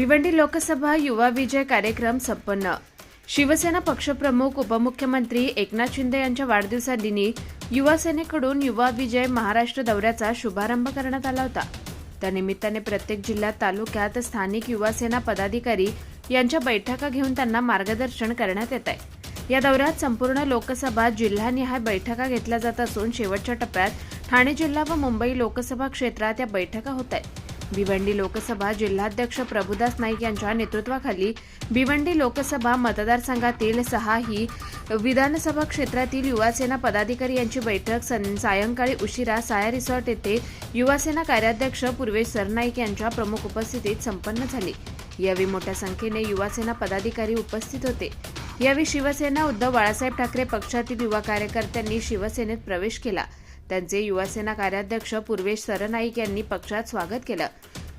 भिवंडी लोकसभा युवा विजय कार्यक्रम संपन्न. शिवसेना पक्षप्रमुख उपमुख्यमंत्री एकनाथ शिंदे यांच्या वाढदिवसादिनी युवा सेनेकडून युवा विजय महाराष्ट्र दौऱ्याचा शुभारंभ करण्यात आला होता. त्यानिमित्ताने प्रत्येक जिल्ह्यात तालुक्यात स्थानिक युवा सेना पदाधिकारी यांच्या बैठका घेऊन त्यांना मार्गदर्शन करण्यात येत आहे या दौऱ्यात संपूर्ण लोकसभा जिल्हानिहाय बैठका घेतल्या जात असून शेवटच्या टप्प्यात ठाणे जिल्हा व मुंबई लोकसभा क्षेत्रात या बैठका होत आहेत. भिवंडी लोकसभा जिल्हाध्यक्ष प्रभुदास नाईक यांच्या नेतृत्वाखाली भिवंडी लोकसभा मतदारसंघातील सहाही विधानसभा क्षेत्रातील युवासेना पदाधिकारी यांची बैठक सं- सायंकाळी उशिरा साया रिसॉर्ट येथे युवासेना कार्याध्यक्ष पूर्वेश सरनाईक यांच्या प्रमुख उपस्थितीत संपन्न झाली. यावेळी मोठ्या संख्येने युवासेना पदाधिकारी उपस्थित होते. यावेळी शिवसेना उद्धव बाळासाहेब ठाकरे पक्षातील युवा कार्यकर्त्यांनी शिवसेनेत प्रवेश केला. त्यांचे युवासेना कार्याध्यक्ष पूर्वेश सरनाईक यांनी पक्षात स्वागत केलं.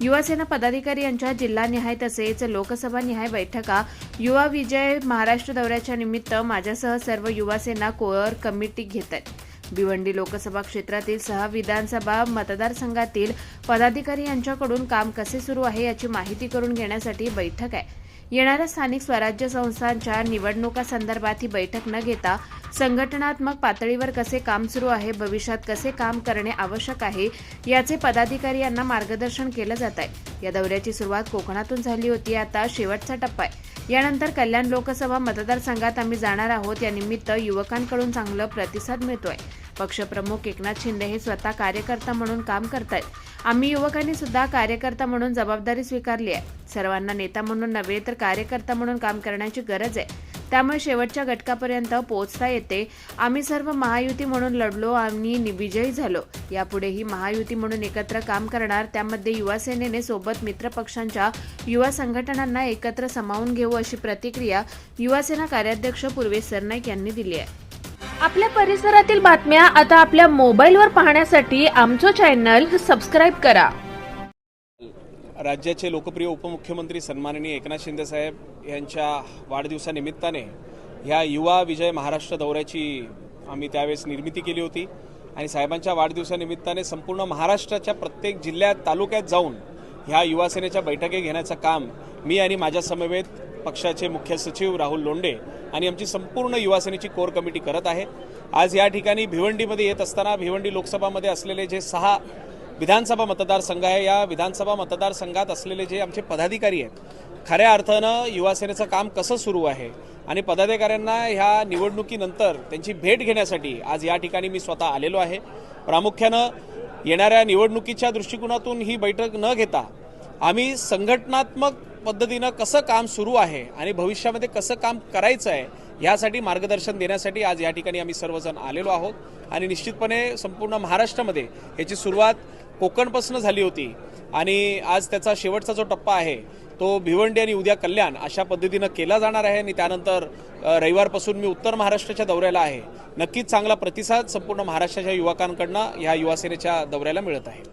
युवासेना पदाधिकारी यांच्या जिल्हानिहाय तसेच लोकसभानिहाय बैठका युवा विजय महाराष्ट्र दौऱ्याच्या निमित्त माझ्यासह सर्व युवासेना कोअर कमिटी घेत आहेत भिवंडी लोकसभा क्षेत्रातील सहा विधानसभा मतदारसंघातील पदाधिकारी यांच्याकडून काम कसे सुरू आहे याची माहिती करून घेण्यासाठी बैठक आहे. येणाऱ्या स्थानिक स्वराज्य संस्थांच्या निवडणुकांसंदर्भात ही बैठक न घेता संघटनात्मक पातळीवर कसे काम सुरू आहे भविष्यात कसे काम करणे आवश्यक आहे याचे पदाधिकारी यांना मार्गदर्शन केलं जात आहे. या दौऱ्याची सुरुवात कोकणातून झाली होती आता शेवटचा टप्पा आहे. यानंतर कल्याण लोकसभा मतदारसंघात आम्ही जाणार आहोत यानिमित्त युवकांकडून चांगला प्रतिसाद मिळतोय. पक्षप्रमुख एकनाथ शिंदे हे स्वतः कार्यकर्ता म्हणून काम करत आहेत आम्ही युवकांनी सुद्धा कार्यकर्ता म्हणून जबाबदारी स्वीकारली आहे. सर्वांना नेता म्हणून नव्हे तर कार्यकर्ता म्हणून काम करण्याची गरज आहे. त्यामुळे शेवटच्या घटकापर्यंत पोहोचता येते. आम्ही सर्व महायुती म्हणून लढलो आणि विजयी झालो. यापुढेही महायुती म्हणून एकत्र काम करणार त्यामध्ये युवासेनेने सोबत मित्रपक्षांच्या युवा संघटनांना एकत्र सामावून घेऊ अशी प्रतिक्रिया युवासेना कार्याध्यक्ष पूर्वेश सरनाईक यांनी दिली आहे. आपल्या परिसरातील बातम्या आता आपल्या मोबाईलवर पाहण्यासाठी आमचं चॅनल सबस्क्राईब करा. राज्याचे लोकप्रिय उपमुख्यमंत्री सन्माननीय एकनाथ शिंदे साहेब यांच्या वाढदिवसानिमित्ताने ह्या युवा विजय महाराष्ट्र दौऱ्याची आम्ही त्यावेळेस निर्मिती केली होती. आणि साहेबांच्या वाढदिवसानिमित्ताने संपूर्ण महाराष्ट्राच्या प्रत्येक जिल्ह्यात तालुक्यात जाऊन ह्या युवासेनेच्या बैठकी घेण्याचं काम मी आणि माझ्या समवेत पक्षाचे मुख्य सचिव राहुल लोंडे आणि आमची संपूर्ण युवासेनेची कोर कमिटी करत आहे. आज या ठिकाणी भिवंडीमध्ये येत असताना भिवंडी लोकसभामध्ये असलेले जे सहा विधानसभा मतदारसंघ आहे या विधानसभा मतदारसंघात असलेले जे आमचे पदाधिकारी आहेत खऱ्या अर्थानं युवासेनेचं काम कसं सुरू आहे आणि पदाधिकाऱ्यांना ह्या निवडणुकीनंतर त्यांची भेट घेण्यासाठी आज या ठिकाणी मी स्वतः आलेलो आहे. प्रामुख्यानं येणाऱ्या निवडणुकीच्या दृष्टिकोनातून ही बैठक न घेता आम्ही संघटनात्मक पद्धतीनं कसं काम सुरू आहे आणि भविष्यामध्ये कसं काम करायचं आहे यासाठी मार्गदर्शन देण्यासाठी आज या ठिकाणी आम्ही सर्वजण आलेलो आहोत. आणि निश्चितपणे संपूर्ण महाराष्ट्रामध्ये याची सुरुवात कोकणपासून झाली होती. आणि आज त्याचा शेवटचा जो टप्पा आहे तो भिवंडी आणि उद्या कल्याण अशा पद्धतीनं केला जाणार आहे. आणि त्यानंतर रविवारपासून मी उत्तर महाराष्ट्राच्या दौऱ्याला आहे. नक्कीच चांगला प्रतिसाद संपूर्ण महाराष्ट्राच्या युवकांकडनं ह्या युवासेनेच्या दौऱ्याला मिळत आहे.